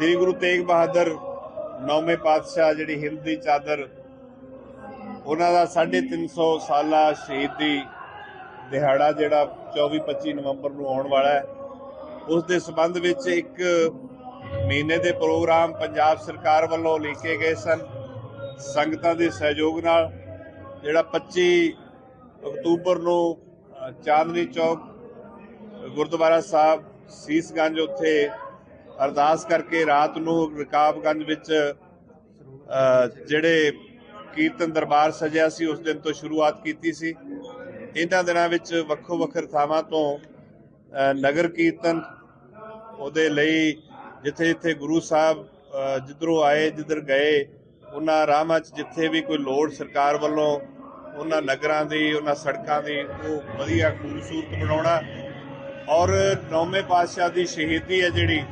ਸ੍ਰੀ ਗੁਰੂ ਤੇਗ ਬਹਾਦਰ ਨੌਵੇਂ ਪਾਤਸ਼ਾਹ ਜਿਹੜੀ ਹਿੰਦ ਦੀ ਚਾਦਰ, ਉਹਨਾਂ ਦਾ 350 ਸਾਲਾ ਸ਼ਹੀਦੀ ਦਿਹਾੜਾ ਜਿਹੜਾ 24-25 ਨਵੰਬਰ ਨੂੰ ਆਉਣ ਵਾਲਾ ਹੈ। ਉਸ ਦੇ ਸਬੰਧ ਵਿੱਚ ਇੱਕ ਮਹੀਨੇ ਦੇ ਪ੍ਰੋਗਰਾਮ ਪੰਜਾਬ ਸਰਕਾਰ ਵੱਲੋਂ ਲਿਖੇ ਗਏ ਸਨ ਸੰਗਤਾਂ ਦੇ ਸਹਿਯੋਗ ਨਾਲ, ਜਿਹੜਾ 25 ਅਕਤੂਬਰ ਨੂੰ ਚਾਂਦਨੀ ਚੌਕ, ਗੁਰਦੁਆਰਾ ਸਾਹਿਬ ਸੀਸਗੰਜ ਉੱਥੇ ਅਰਦਾਸ ਕਰਕੇ ਰਾਤ ਨੂੰ ਰਕਾਬਗੰਜ ਵਿੱਚ ਜਿਹੜੇ ਕੀਰਤਨ ਦਰਬਾਰ ਸਜਿਆ ਸੀ, ਉਸ ਦਿਨ ਤੋਂ ਸ਼ੁਰੂਆਤ ਕੀਤੀ ਸੀ। ਇਹਨਾਂ ਦਿਨਾਂ ਵਿੱਚ ਵੱਖੋ ਵੱਖਰ ਥਾਵਾਂ ਤੋਂ ਨਗਰ ਕੀਰਤਨ ਉਹਦੇ ਲਈ ਜਿੱਥੇ ਜਿੱਥੇ ਗੁਰੂ ਸਾਹਿਬ ਜਿੱਧਰੋਂ ਆਏ, ਜਿੱਧਰ ਗਏ, ਉਹਨਾਂ ਰਾਹਾਂ 'ਚ ਜਿੱਥੇ ਵੀ ਕੋਈ ਲੋੜ ਸਰਕਾਰ ਵੱਲੋਂ ਉਹਨਾਂ ਨਗਰਾਂ ਦੀ, ਉਹਨਾਂ ਸੜਕਾਂ ਦੀ, ਉਹ ਵਧੀਆ ਖੂਬਸੂਰਤ ਬਣਾਉਣਾ। ਔਰ ਨੌਵੇਂ ਪਾਤਸ਼ਾਹ ਦੀ ਸ਼ਹੀਦੀ ਹੈ ਜਿਹੜੀ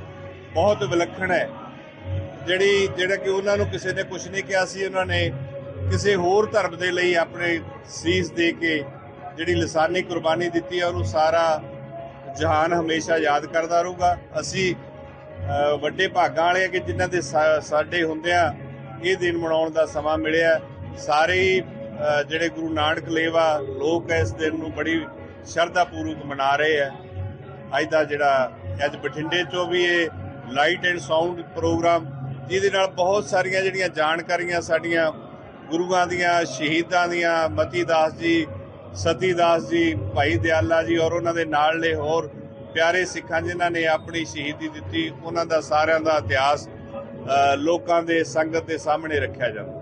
ਬਹੁਤ ਵਿਲੱਖਣ ਹੈ। ਜਿਹੜੀ ਜਿਹੜਾ ਕਿ ਉਹਨਾਂ ਨੂੰ ਕਿਸੇ ਨੇ ਕੁਝ ਨਹੀਂ ਕਿਹਾ ਸੀ ਉਹਨਾਂ ਨੇ ਕਿਸੇ ਹੋਰ ਧਰਮ ਦੇ ਲਈ ਆਪਣੇ ਸੀਸ ਦੇ ਕੇ ਜਿਹੜੀ ਲਸਾਨੀ ਕੁਰਬਾਨੀ ਦਿੱਤੀ ਹੈ ਉਹਨੂੰ ਸਾਰਾ ਜਹਾਨ ਹਮੇਸ਼ਾ ਯਾਦ ਕਰਦਾ ਰਹੂਗਾ। ਅਸੀਂ ਵੱਡੇ ਭਾਗਾਂ ਵਾਲੇ ਹਾਂ ਕਿ ਜਿਨ੍ਹਾਂ ਦੇ ਸਾਡੇ ਹੁੰਦਿਆਂ ਇਹ ਦਿਨ ਮਨਾਉਣ ਦਾ ਸਮਾਂ ਮਿਲਿਆ। ਸਾਰੇ ਹੀ, ਜਿਹੜੇ ਗੁਰੂ ਨਾਨਕ ਲੇਵਾ ਲੋਕ ਇਸ ਦਿਨ ਨੂੰ ਬੜੀ ਸ਼ਰਧਾ ਪੂਰਵਕ ਮਨਾ ਰਹੇ ਆ। ਅੱਜ ਦਾ ਜਿਹੜਾ ਅੱਜ ਬਠਿੰਡੇ ਚੋਂ ਵੀ ਇਹ ਲਾਈਟ ਐਂਡ ਸਾਊਂਡ ਪ੍ਰੋਗਰਾਮ, ਜਿਹਦੇ ਨਾਲ ਬਹੁਤ ਸਾਰੀਆਂ ਜਿਹੜੀਆਂ ਜਾਣਕਾਰੀਆਂ ਸਾਡੀਆਂ ਗੁਰੂਆਂ ਦੀਆਂ, ਸ਼ਹੀਦਾਂ ਦੀਆਂ, ਮਤੀ ਦਾਸ ਜੀ, ਸਤੀ ਦਾਸ ਜੀ, ਭਾਈ ਦਿਆਲਾ ਜੀ ਔਰ ਉਹਨਾਂ ਦੇ ਨਾਲ ਨਾਲਲੇ ਹੋਰ ਪਿਆਰੇ ਸਿੱਖਾਂ ਜਿਨ੍ਹਾਂ ਨੇ ਆਪਣੀ ਸ਼ਹੀਦੀ ਦਿੱਤੀ, ਉਹਨਾਂ ਦਾ ਸਾਰਿਆਂ ਦਾ ਇਤਿਹਾਸ ਲੋਕਾਂ ਦੇ ਸੰਗਤ ਦੇ ਸਾਹਮਣੇ ਰੱਖਿਆ ਜਾਂਦਾ।